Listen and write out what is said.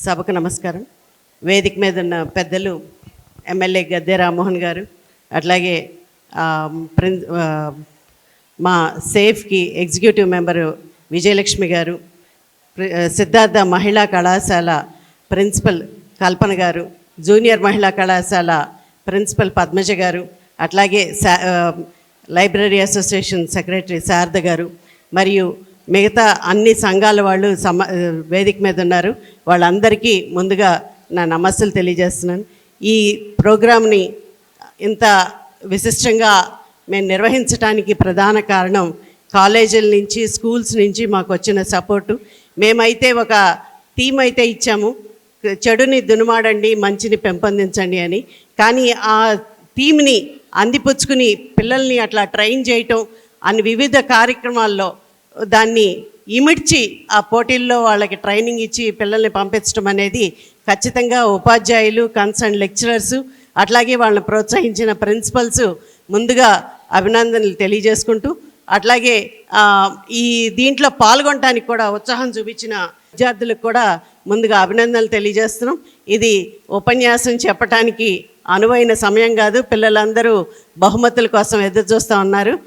సభకు నమస్కారం. వేదిక మీద ఉన్న పెద్దలు ఎమ్మెల్యే గద్దె రామ్మోహన్ గారు అట్లాగే ప్రిన్ మా సేఫ్కి ఎగ్జిక్యూటివ్ మెంబరు విజయలక్ష్మి గారు సిద్ధార్థ మహిళా కళాశాల ప్రిన్సిపల్ కల్పన గారు జూనియర్ మహిళా కళాశాల ప్రిన్సిపల్ పద్మజ గారు అట్లాగే సా- library association secretary Sharada garu మరియు మిగతా అన్ని సంఘాల వాళ్ళు సమ వేదిక మీద ఉన్నారు. వాళ్ళందరికీ ముందుగా నా నమస్సులు తెలియజేస్తున్నాను. ఈ ప్రోగ్రామ్ని ఇంత విశిష్టంగా మేము నిర్వహించడానికి ప్రధాన కారణం కాలేజీల నుంచి స్కూల్స్ నుంచి మాకు వచ్చిన సపోర్టు. మేమైతే ఒక థీమ్ అయితే ఇచ్చాము. చెడుని దునుమాడండి మంచిని పెంపొందించండి అని. కానీ ఆ థీమ్ని అందిపుచ్చుకుని పిల్లల్ని అట్లా ట్రైన్ చేయటం అని వివిధ కార్యక్రమాల్లో దాన్ని ఇమిడ్చి ఆ పోటీల్లో వాళ్ళకి ట్రైనింగ్ ఇచ్చి పిల్లల్ని పంపించడం అనేది ఖచ్చితంగా ఉపాధ్యాయులు కన్సర్న్ లెక్చరర్స్ అట్లాగే వాళ్ళని ప్రోత్సహించిన ప్రిన్సిపల్స్ ముందుగా అభినందనలు తెలియజేసుకుంటూ అట్లాగే ఈ దీంట్లో పాల్గొనడానికి కూడా ఉత్సాహం చూపించిన విద్యార్థులకు కూడా ముందుగా అభినందనలు తెలియజేస్తున్నాం. ఇది ఉపన్యాసం చెప్పటానికి అనువైన సమయం కాదు. పిల్లలందరూ బహుమతుల కోసం ఎదురు చూస్తూ ఉన్నారు.